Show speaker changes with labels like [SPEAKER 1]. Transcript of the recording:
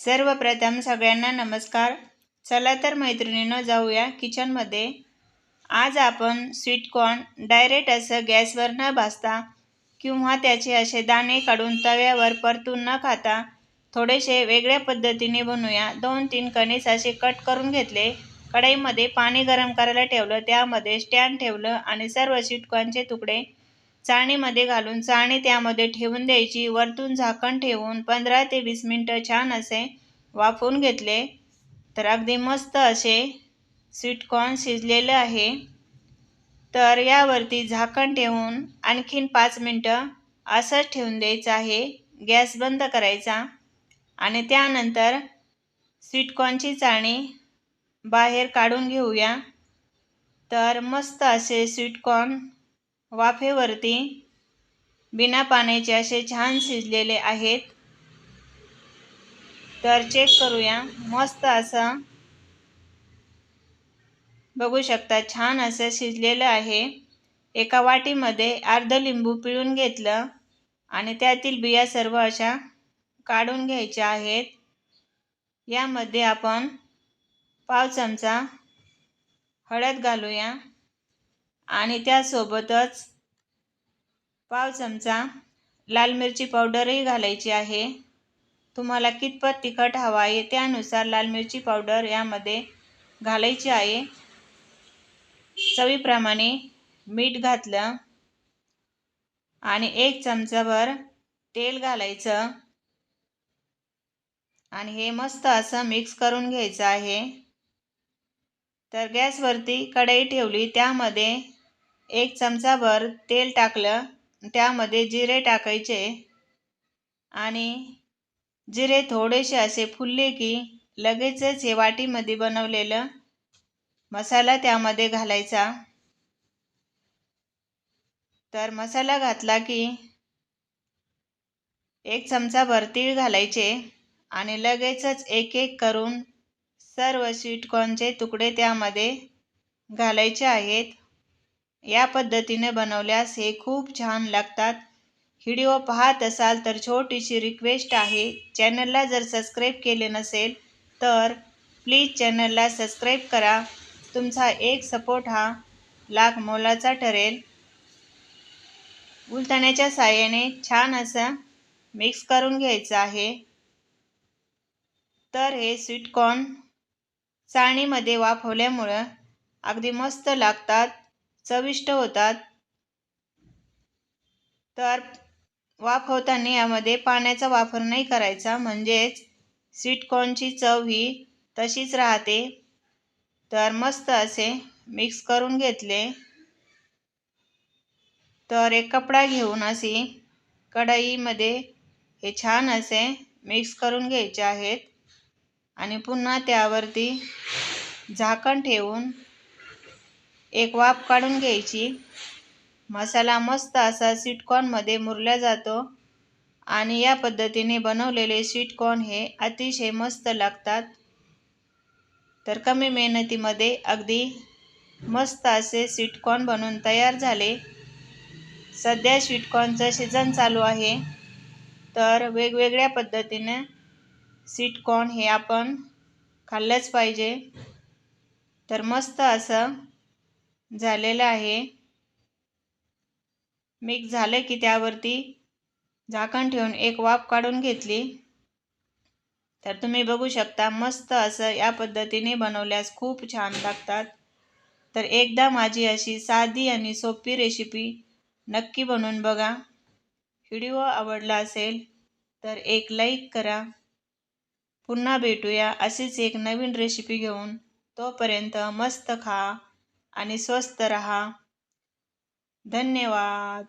[SPEAKER 1] सर्वप्रथम सगळ्यांना नमस्कार. चला तर मैत्रिणीनं जाऊया किचनमध्ये आज आपण स्वीटकॉर्न डायरेक्ट असं गॅसवर न भाजता किंवा त्याचे असे दाणे काढून तव्यावर परतून न खाता थोडेसे वेगळ्या पद्धतीने बनवूया. दोन तीन कणीस असे कट करून घेतले. कढईमध्ये पाणी गरम करायला ठेवलं. त्यामध्ये स्टँड ठेवलं आणि सर्व स्वीटकॉर्नचे तुकडे चाळणीमध्ये घालून चाळणी त्यामध्ये ठेवून द्यायची. वरतून झाकण ठेवून पंधरा ते वीस मिनटं छान असे वाफवून घेतले. तर अगदी मस्त असे स्वीटकॉर्न शिजलेलं आहे. तर यावरती झाकण ठेवून आणखीन पाच मिनटं असंच ठेवून द्यायचं आहे. गॅस बंद करायचा आणि त्यानंतर स्वीटकॉर्नची चाळणी बाहेर काढून घेऊया. तर मस्त असे स्वीटकॉर्न वाफेवरती बिना पाण्याचे असे छान शिजलेले आहेत. तर चेक करूया. मस्त असं बघू शकता छान असं शिजलेलं आहे. एका वाटीमध्ये अर्ध लिंबू पिळून घेतलं आणि त्यातील बिया सर्व अशा काढून घ्यायच्या आहेत. यामध्ये आपण पाव चमचा हळद घालूया. आणि त्यासोबतच पाव चमचा लाल मिरची पावडरही घालायची आहे. तुम्हाला कितपत तिखट हवा आहे त्यानुसार लाल मिरची पावडर यामध्ये घालायची आहे. चवीप्रमाणे मीठ घातलं आणि एक चमचाभर तेल घालायचं. आणि हे मस्त असं मिक्स करून घ्यायचं आहे. तर गॅसवरती कढई ठेवली त्यामध्ये एक चमचाभर तेल टाकलं. त्यामध्ये जिरे टाकायचे आणि जिरे थोडेसे असे फुलले की लगेचच हे वाटीमध्ये बनवलेलं मसाला त्यामध्ये घालायचा. तर मसाला घातला की एक चमचाभर तीळ घालायचे आणि लगेचच एक एक करून सर्व स्वीटकॉर्नचे तुकडे त्यामध्ये घालायचे आहेत. या पद्धतीने बनवल्यास हे खूप छान लागतात. व्हिडिओ पाहत असाल तर छोटीशी रिक्वेस्ट आहे चॅनलला जर सबस्क्राईब केले नसेल तर प्लीज चॅनलला सबस्क्राईब करा. तुमचा एक सपोर्ट हा लाख मोलाचा ठरेल. उलथण्याच्या साह्याने छान असं मिक्स करून घ्यायचं आहे. तर हे स्वीटकॉर्न चाळणीमध्ये वाफवल्यामुळं अगदी मस्त लागतात. चविष्ट होतात. तर वाफवताना यामध्ये पाण्याचा वापर नाही करायचा. म्हणजेच स्वीटकॉर्नची चव ही तशीच राहते. तर मस्त असे मिक्स करून घेतले. तर एक कपडा घेऊन अशी कढईमध्ये हे छान असे मिक्स करून घ्यायचे आहेत. आणि पुन्हा त्यावरती झाकण ठेवून एक वाफ काढून घ्यायची. मसाला मस्त असा स्वीटकॉर्नमध्ये मुरला जातो. आणि या पद्धतीने बनवलेले स्वीटकॉर्न हे अतिशय मस्त लागतात. तर कमी मेहनतीमध्ये अगदी मस्त असे स्वीटकॉर्न बनवून तयार झाले. सध्या स्वीटकॉर्नचं सीझन चालू आहे. तर वेगवेगळ्या पद्धतीने स्वीटकॉर्न हे आपण खाल्लंच पाहिजे. तर मस्त असं झालेलं आहे. मिक्स झालं की त्यावरती? झाकण ठेवून एक वाफ काढून घेतली. तर तुम्ही बघू शकता मस्त असं या पद्धतीने बनवल्यास खूप छान लागतात. तर एकदा माझी अशी साधी आणि सोपी रेसिपी नक्की बनवून बघा. व्हिडिओ आवडला असेल तर एक लाईक करा. पुन्हा भेटूया अशीच एक नवीन रेसिपी घेऊन. तोपर्यंत मस्त खा. आणि स्वस्त रहा. धन्यवाद.